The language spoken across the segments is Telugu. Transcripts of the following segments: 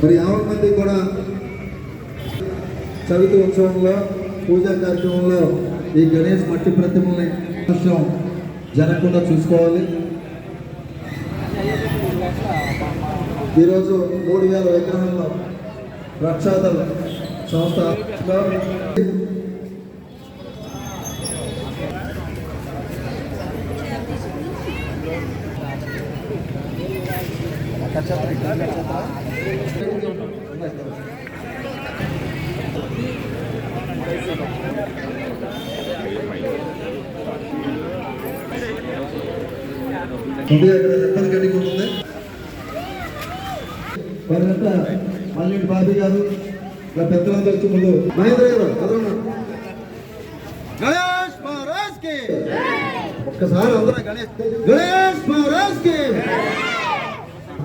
మరి యాభై మంది కూడా చవితి ఉత్సవంలో పూజా కార్యక్రమంలో ఈ గణేష్ మట్టి ప్రతిమల్ని వర్షం జరగకుండా చూసుకోవాలి. ఈరోజు మూడు వేల విగ్రహంలో రక్షాదళ సంస్థ కొద్దిగా ఇక్కడ వారంత మల్లింటి బాబీ గారు ఇలా పెద్దలందరూ మహేంద్ర గారు అదన్నా గణేష్ మహారాజ్కి. ఒక్కసారి అందరూ గణేష్. గణేష్!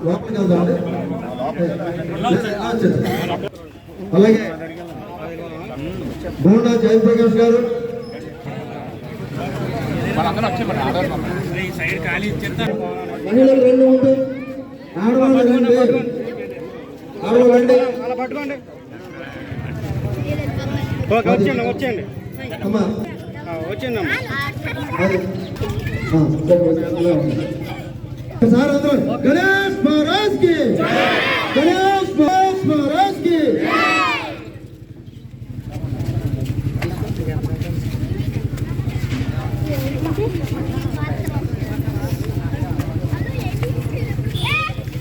లోపలికి వెళ్దామండి. అలాగే బోండా జయప్రకాష్ గారు మహిళలు రెండు ఉంటే ఆడవాళ్ళు రెండు ఆడవాళ్ళు రండి వచ్చేయండి వచ్చేయండి అమ్మా ఆ, వచ్చేయండి అమ్మా ఒకసారి అందరూ గణేష్ మహారాజ్కి గణేష్ మహారాజ్కి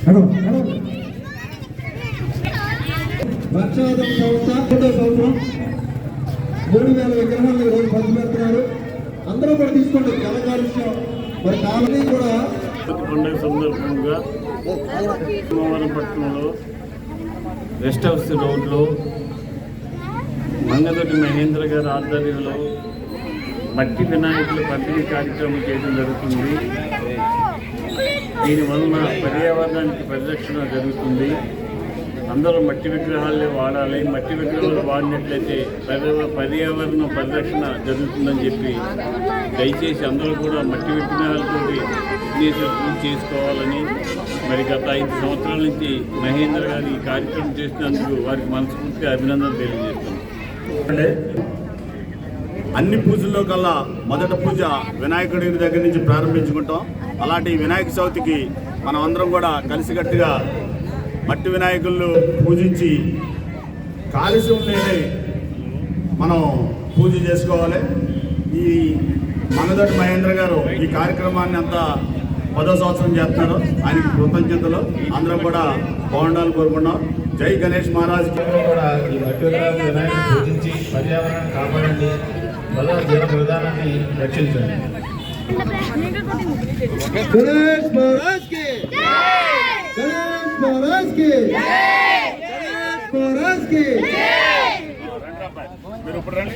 హలో రక్షాదం సంస్థ ఒకటో సంవత్సరం మూడు వేల విగ్రహాలు ఈరోజు పంచి పెడుతున్నారు అందరూ కూడా తీసుకోండి. జల కాలుష్యం మరి కాలనీ కూడా పండుగ సందర్భంగా సోమవారం పట్టణంలో రెస్ట్ హౌస్ రోడ్లో మంగదొడ్డి మహేంద్ర గారి ఆధ్వర్యంలో మట్టి వినాయకుల పంపిణీ కార్యక్రమం చేయడం జరుగుతుంది. దీనివలన పర్యావరణానికి పరిరక్షణ జరుగుతుంది. అందరూ మట్టి విగ్రహాలే వాడాలి. మట్టి విగ్రహాలు వాడినట్లయితే పర్యావరణ పరిరక్షణ జరుగుతుందని చెప్పి దయచేసి అందరూ కూడా మట్టి విగ్రహాలతో విఘ్నేశ్వర పూజ చేసుకోవాలని మరి గత ఐదు సంవత్సరాల నుంచి మహేంద్ర గారు ఈ కార్యక్రమం చేసినందుకు వారికి మనస్ఫూర్తిగా అభినందనలు తెలియజేస్తున్నాం. అన్ని పూజల్లో కల్లా మొదటి పూజ వినాయకుడి దగ్గర నుంచి ప్రారంభించుకుంటాం. అలాంటి వినాయక చవితికి మనం అందరం కూడా కలిసికట్టుగా మట్టి వినాయకుళ్ళు పూజించి కాలుష్యం లేని మనం పూజ చేసుకోవాలి. ఈ మనదటి మహేంద్ర గారు ఈ కార్యక్రమాన్ని అంతా పదో సంవత్సరం చేస్తున్నారు ఆయనకి కృతజ్ఞతలు. అందరం కూడా బాగుండాలని కోరుకున్నాం జై గణేష్ మహారాజ్. కూడా ఈ పూజించి పర్యావరణాన్ని కాపాడండి. బల జీవన విధానాన్ని రక్షించండి. గణేష్ మహారాజ్కి! గణేష్ మహారాజ్కి! గణేష్ మహారాజ్కి! మీరు ఇప్పుడు రండి.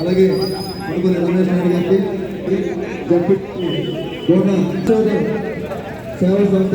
అలాగే మణిపూరి రమేష్ నాయుడు గారికి జడ్పీ సేవ సంస్థ